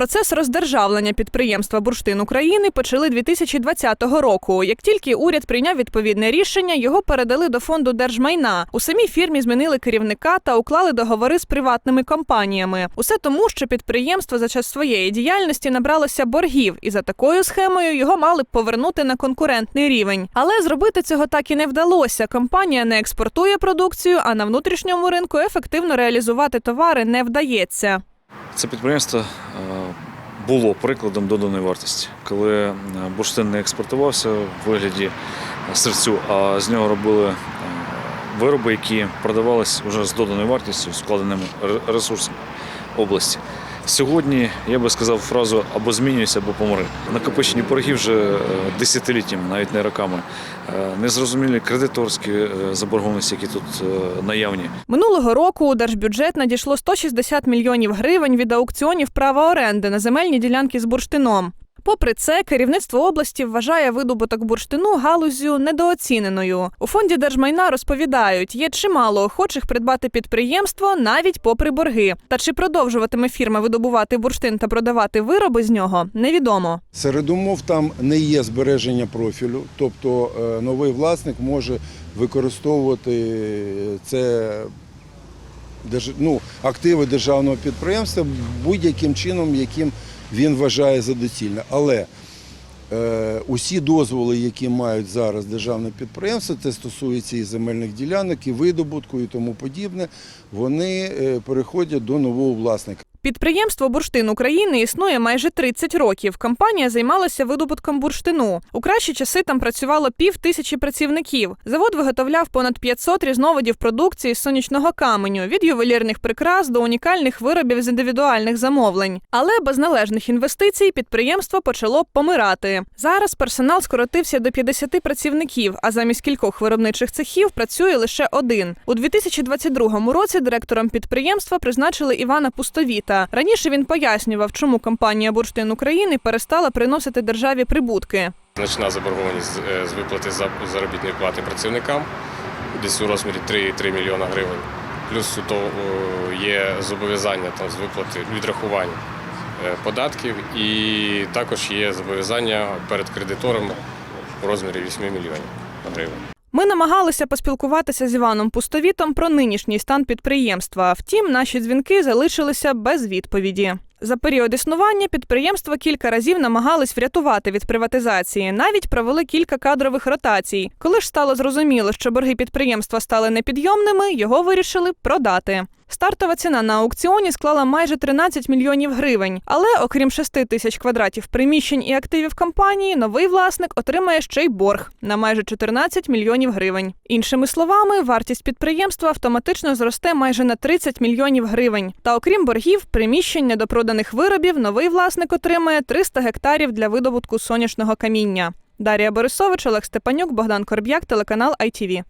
Процес роздержавлення підприємства Бурштин України почали 2020 року. Як тільки уряд прийняв відповідне рішення, його передали до фонду держмайна. У самій фірмі змінили керівника та уклали договори з приватними компаніями. Усе тому, що підприємство за час своєї діяльності набралося боргів, і за такою схемою його мали б повернути на конкурентний рівень. Але зробити цього так і не вдалося. Компанія не експортує продукцію, а на внутрішньому ринку ефективно реалізувати товари не вдається. Це підприємство е, було прикладом доданої вартості, коли е, бурштин не експортувався в вигляді серцю, а з нього робили е, вироби, які продавались вже з доданою вартістю, складеними ре- ресурсами області. Сьогодні я би сказав фразу або змінюйся, або помри. Накопичені борги вже е, десятиліттями, навіть не роками. Е, Незрозумілі кредиторські е, заборгованості, які тут наявні. Минулого року у держбюджет надійшло 160 мільйонів гривень від аукціонів права оренди на земельні ділянки з бурштином. Попри це, керівництво області вважає видобуток бурштину галузю недооціненою. У фонді держмайна розповідають, є чимало охочих придбати підприємство навіть попри борги. Та чи продовжуватиме фірма видобувати бурштин та продавати вироби з нього, невідомо. Серед умов там не є збереження профілю, тобто е, новий власник може використовувати це ну, активи державного підприємства будь-яким чином, яким він вважає за доцільне. Але е, усі дозволи, які мають зараз державне підприємство, це стосується і земельних ділянок, і видобутку, і тому подібне, вони е, переходять до нового власника. Підприємство Бурштин України існує майже 30 років. Компанія займалася видобутком бурштину. У кращі часи там працювало пів тисячі працівників. Завод виготовляв понад 500 різновидів продукції з сонячного каменю, від ювелірних прикрас до унікальних виробів з індивідуальних замовлень. Але без належних інвестицій підприємство почало помирати. Зараз персонал скоротився до 50 працівників, а замість кількох виробничих цехів працює лише один. У 2022 році директором підприємства призначили Івана Пустовіта. Раніше він пояснював, чому компанія Бурштин України перестала приносити державі прибутки. Значна заборгованість з- е, виплати за- заробітної плати працівникам десь у розмірі 3,3 мільйона гривень. Плюс того е, є зобов'язання там, з виплати відрахувань е, податків і також є зобов'язання перед кредитором у розмірі 8 мільйонів гривень. Ми намагалися поспілкуватися з Іваном Пустовітом про нинішній стан підприємства. Втім, наші дзвінки залишилися без відповіді. За період існування підприємства кілька разів намагались врятувати від приватизації. Навіть провели кілька кадрових ротацій. Коли ж стало зрозуміло, що борги підприємства стали непідйомними, його вирішили продати. Стартова ціна на аукціоні склала майже 13 мільйонів гривень. Але окрім 6 тисяч квадратів приміщень і активів компанії, новий власник отримає ще й борг на майже 14 мільйонів гривень. Іншими словами, вартість підприємства автоматично зросте майже на 30 мільйонів гривень. Та окрім боргів, приміщення приміщень недопроданих виробів, новий власник отримає 300 гектарів для видобутку сонячного каміння. Дарія Борисович, Олег Степанюк, Богдан Корб'як, телеканал ITV.